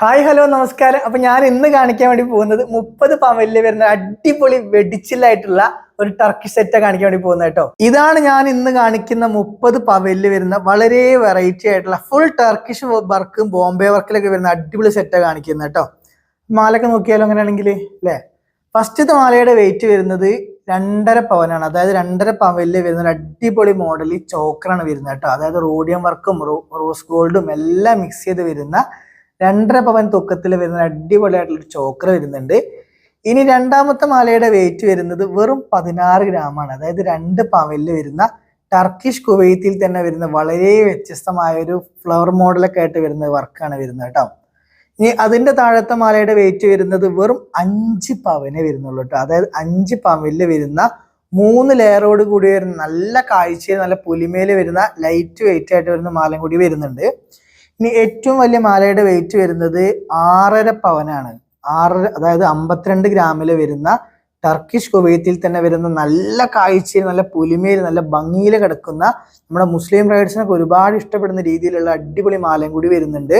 Hi hello നമസ്കാരം. അപ്പൊ ഞാൻ ഇന്ന് കാണിക്കാൻ വേണ്ടി പോകുന്നത് മുപ്പത് പവലിൽ വരുന്ന അടിപൊളി വെടിച്ചിലായിട്ടുള്ള ഒരു ടർക്കി സെറ്റ് കാണിക്കാൻ വേണ്ടി പോകുന്നത് കേട്ടോ. ഇതാണ് ഞാൻ ഇന്ന് കാണിക്കുന്ന മുപ്പത് പവലിൽ വരുന്ന വളരെ വെറൈറ്റി ആയിട്ടുള്ള ഫുൾ ടർക്കിഷ് വർക്കും ബോംബെ വർക്കിലൊക്കെ വരുന്ന അടിപൊളി സെറ്റ് കാണിക്കുന്നത് കേട്ടോ. മാലൊക്കെ നോക്കിയാലോ അങ്ങനെയാണെങ്കിൽ അല്ലേ? ഫസ്റ്റത്തെ മാലയുടെ വെയിറ്റ് വരുന്നത് രണ്ടര പവനാണ്. അതായത് രണ്ടര പവനിൽ വരുന്ന ഒരു അടിപൊളി മോഡൽ ചോക്കറാണ് വരുന്നത് കേട്ടോ. അതായത് റോഡിയം വർക്കും റോസ് ഗോൾഡും എല്ലാം മിക്സ് ചെയ്ത് വരുന്ന രണ്ടര പവൻ തൂക്കത്തിൽ വരുന്ന അടിപൊളിയായിട്ടുള്ള ഒരു ചോക്കർ വരുന്നുണ്ട്. ഇനി രണ്ടാമത്തെ മാലയുടെ വെയിറ്റ് വരുന്നത് വെറും പതിനാറ് ഗ്രാമാണ് അതായത് രണ്ട് പവനിൽ വരുന്ന ടർക്കിഷ് കുവൈത്തിൽ തന്നെ വരുന്ന വളരെ വ്യത്യസ്തമായ ഒരു ഫ്ലവർ മോഡലൊക്കെ ആയിട്ട് വരുന്ന വർക്കാണ് വരുന്നത് കേട്ടോ. ഇനി അതിന്റെ താഴത്തെ മാലയുടെ വെയിറ്റ് വരുന്നത് വെറും അഞ്ച് പവനെ വരുന്നുള്ളൂ കേട്ടോ. അതായത് അഞ്ച് പവനിൽ വരുന്ന മൂന്ന് ലെയറോട് കൂടി വരുന്ന നല്ല കാഴ്ചയിൽ നല്ല പുലിമേൽ വരുന്ന ലൈറ്റ് വെയിറ്റ് ആയിട്ട് വരുന്ന മാലയും കൂടി വരുന്നുണ്ട്. ഇനി ഏറ്റവും വലിയ മാലയുടെ വെയിറ്റ് വരുന്നത് ആറര പവനാണ്. ആറര അതായത് അമ്പത്തിരണ്ട് ഗ്രാമിൽ വരുന്ന ടർക്കിഷ് കുവൈത്തിൽ തന്നെ വരുന്ന നല്ല കാഴ്ചയിൽ നല്ല പുലിമയിൽ നല്ല ഭംഗിയിൽ കിടക്കുന്ന നമ്മുടെ മുസ്ലിം റൈഡ്സിനൊക്കെ ഒരുപാട് ഇഷ്ടപ്പെടുന്ന രീതിയിലുള്ള അടിപൊളി മാലയും കൂടി വരുന്നുണ്ട്.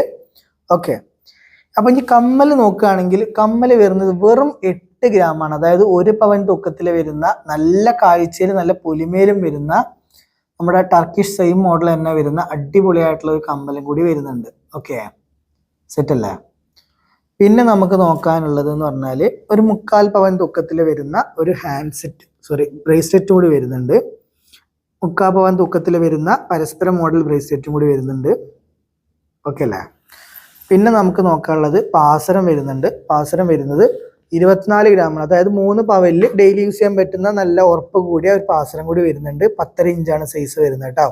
ഓക്കെ. അപ്പൊ ഇനി കമ്മൽ നോക്കുകയാണെങ്കിൽ കമ്മൽ വരുന്നത് വെറും എട്ട് ഗ്രാമാണ്. അതായത് ഒരു പവൻ തൂക്കത്തിൽ വരുന്ന നല്ല കാഴ്ചയിൽ നല്ല പുലിമയിലും വരുന്ന നമ്മുടെ ടർക്കിഷ് സെയിം മോഡൽ തന്നെ വരുന്ന അടിപൊളിയായിട്ടുള്ള ഒരു കമ്മലും കൂടി വരുന്നുണ്ട്. ഓക്കെ സെറ്റ് അല്ലേ? പിന്നെ നമുക്ക് നോക്കാനുള്ളത് എന്ന് പറഞ്ഞാൽ ഒരു മുക്കാൽ പവൻ തൂക്കത്തിൽ വരുന്ന ഒരു ഹാൻഡ് സെറ്റ് സോറി ബ്രേസ്ലെറ്റ് കൂടി വരുന്നുണ്ട്. മുക്കാൽ പവൻ തൂക്കത്തിൽ വരുന്ന പരസ്പര മോഡൽ ബ്രേസ്ലെറ്റും കൂടി വരുന്നുണ്ട്. ഓക്കെ അല്ലേ? പിന്നെ നമുക്ക് നോക്കാനുള്ളത് പാസരം വരുന്നുണ്ട്. പാസരം വരുന്നത് ഇരുപത്തിനാല് ഗ്രാമാണ്. അതായത് മൂന്ന് പവലിൽ ഡെയിലി യൂസ് ചെയ്യാൻ പറ്റുന്ന നല്ല ഉറപ്പ് കൂടിയ ഒരു പാസരം കൂടി വരുന്നുണ്ട്. പത്തര ഇഞ്ചാണ് സൈസ് വരുന്നത് കേട്ടോ.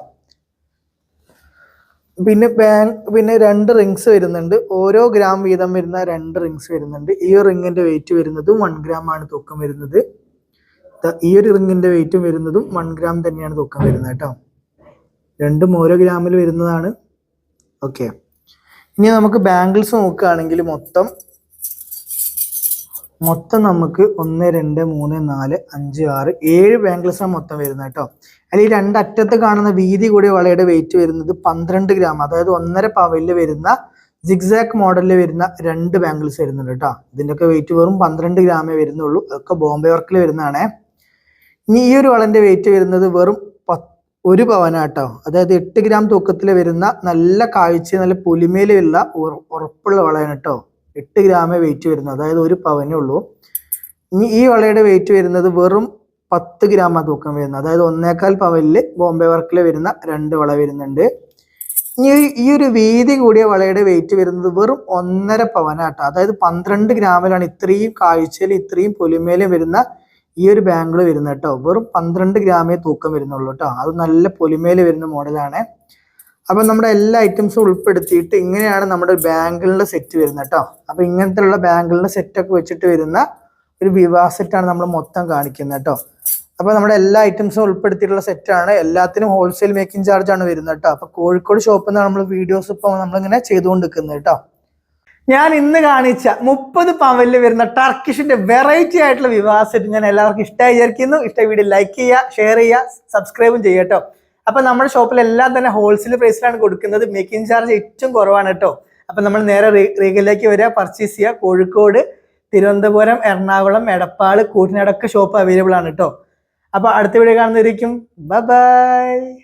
പിന്നെ ബാങ്ക് പിന്നെ രണ്ട് റിങ്സ് വരുന്നുണ്ട്. ഓരോ ഗ്രാം വീതം വരുന്ന രണ്ട് റിങ്സ് വരുന്നുണ്ട്. ഈ റിങ്ങിന്റെ വെയിറ്റ് വരുന്നതും വൺ ഗ്രാം ആണ് തൂക്കം വരുന്നത്. ഈ ഒരു റിങ്ങിന്റെ വെയിറ്റും വരുന്നതും വൺ ഗ്രാം തന്നെയാണ് തൂക്കം വരുന്നത് കേട്ടോ. രണ്ടും ഓരോ ഗ്രാമിൽ വരുന്നതാണ്. ഓക്കെ ഇനി നമുക്ക് ബാംഗിൾസ് നോക്കുകയാണെങ്കിൽ മൊത്തം മൊത്തം നമുക്ക് ഒന്ന് രണ്ട് മൂന്ന് നാല് അഞ്ച് ആറ് ഏഴ് ബാംഗിൾസാണ് മൊത്തം വരുന്നത് കേട്ടോ. അതിൽ ഈ രണ്ടറ്റത്ത് കാണുന്ന വീതി കൂടിയ വളയുടെ വെയിറ്റ് വരുന്നത് പന്ത്രണ്ട് ഗ്രാം അതായത് ഒന്നര പവലിൽ വരുന്ന സിഗ്സാക്ക് മോഡലിൽ വരുന്ന രണ്ട് ബാംഗിൾസ് വരുന്നുണ്ട് കേട്ടോ. ഇതിന്റെയൊക്കെ വെയിറ്റ് വെറും പന്ത്രണ്ട് ഗ്രാമേ വരുന്നുള്ളൂ. അതൊക്കെ ബോംബെ വർക്കിൽ വരുന്നതാണേ. ഇനി ഈ ഒരു വളന്റെ വെയിറ്റ് വരുന്നത് വെറും ഒരു പവനാട്ടോ അതായത് എട്ട് ഗ്രാം തൂക്കത്തിൽ വരുന്ന നല്ല കാഴ്ച നല്ല പുലിമേലുള്ള ഉറ- ഉറപ്പുള്ള വളയാണ് കേട്ടോ. എട്ട് ഗ്രാമേ വെയിറ്റ് വരുന്നത് അതായത് ഒരു പവനേ ഉള്ളൂ. ഇനി ഈ വളയുടെ വെയിറ്റ് വരുന്നത് വെറും പത്ത് ഗ്രാം തൂക്കം വരുന്നത് അതായത് ഒന്നേക്കാൽ പവനിൽ ബോംബെ വർക്കിൽ വരുന്ന രണ്ട് വള വരുന്നുണ്ട്. ഇനി ഈ- ഒരു വീതി കൂടിയ വളയുടെ വെയിറ്റ് വരുന്നത് വെറും ഒന്നര പവനാട്ടോ. അതായത് പന്ത്രണ്ട് ഗ്രാമിലാണ് ഇത്രയും കാഴ്ചയിൽ ഇത്രയും പൊലിമേലും വരുന്ന ഈ ഒരു ബാംഗിൾ വരുന്നത് കേട്ടോ. വെറും പന്ത്രണ്ട് ഗ്രാമേ തൂക്കം വരുന്നുള്ളൂ കേട്ടോ. അത് നല്ല പൊലിമേൽ വരുന്ന മോഡലാണ് അപ്പൊ നമ്മുടെ എല്ലാ ഐറ്റംസും ഉൾപ്പെടുത്തിയിട്ട് ഇങ്ങനെയാണ് നമ്മുടെ ബാങ്കുകളുടെ സെറ്റ് വരുന്നത് കേട്ടോ. അപ്പൊ ഇങ്ങനത്തെ ബാംഗിളിന്റെ സെറ്റ് ഒക്കെ വെച്ചിട്ട് വരുന്ന ഒരു വിവാഹ സെറ്റാണ് നമ്മൾ മൊത്തം കാണിക്കുന്നത് കേട്ടോ. അപ്പൊ നമ്മുടെ എല്ലാ ഐറ്റംസും ഉൾപ്പെടുത്തിയിട്ടുള്ള സെറ്റാണ് എല്ലാത്തിനും ഹോൾസെയിൽ മേക്കിംഗ് ചാർജ് ആണ് വരുന്നത് കേട്ടോ. അപ്പൊ കോഴിക്കോട് ഷോപ്പിൽ നിന്ന് നമ്മൾ വീഡിയോസ് ഇപ്പൊ നമ്മളിങ്ങനെ ചെയ്തുകൊണ്ടിരിക്കുന്നത് കേട്ടോ. ഞാൻ ഇന്ന് കാണിച്ച മുപ്പത് പവലിൽ വരുന്ന ടർക്കിഷിന്റെ വെറൈറ്റി ആയിട്ടുള്ള വിവാഹ സെറ്റ് ഞാൻ എല്ലാവർക്കും ഇഷ്ടമായി വിചാരിക്കുന്നു. ഇഷ്ട വീഡിയോ ലൈക്ക് ചെയ്യുക ഷെയർ ചെയ്യുക സബ്സ്ക്രൈബും ചെയ്യാം കേട്ടോ. അപ്പൊ നമ്മുടെ ഷോപ്പിൽ എല്ലാം തന്നെ ഹോൾസെയിൽ പ്രൈസിലാണ് കൊടുക്കുന്നത്. മേക്കിംഗ് ചാർജ് ഏറ്റവും കുറവാണ് കേട്ടോ. അപ്പൊ നമ്മൾ നേരെ റീഗലിലേക്ക് വരിക പർച്ചേസ് ചെയ്യുക. കോഴിക്കോട് തിരുവനന്തപുരം എറണാകുളം എടപ്പാൾ കൂട്ടിനടക്ക ഷോപ്പ് അവൈലബിൾ ആണ് കേട്ടോ. അപ്പൊ അടുത്ത വീഡിയോ കാണുന്നതായിരിക്കും ബൈ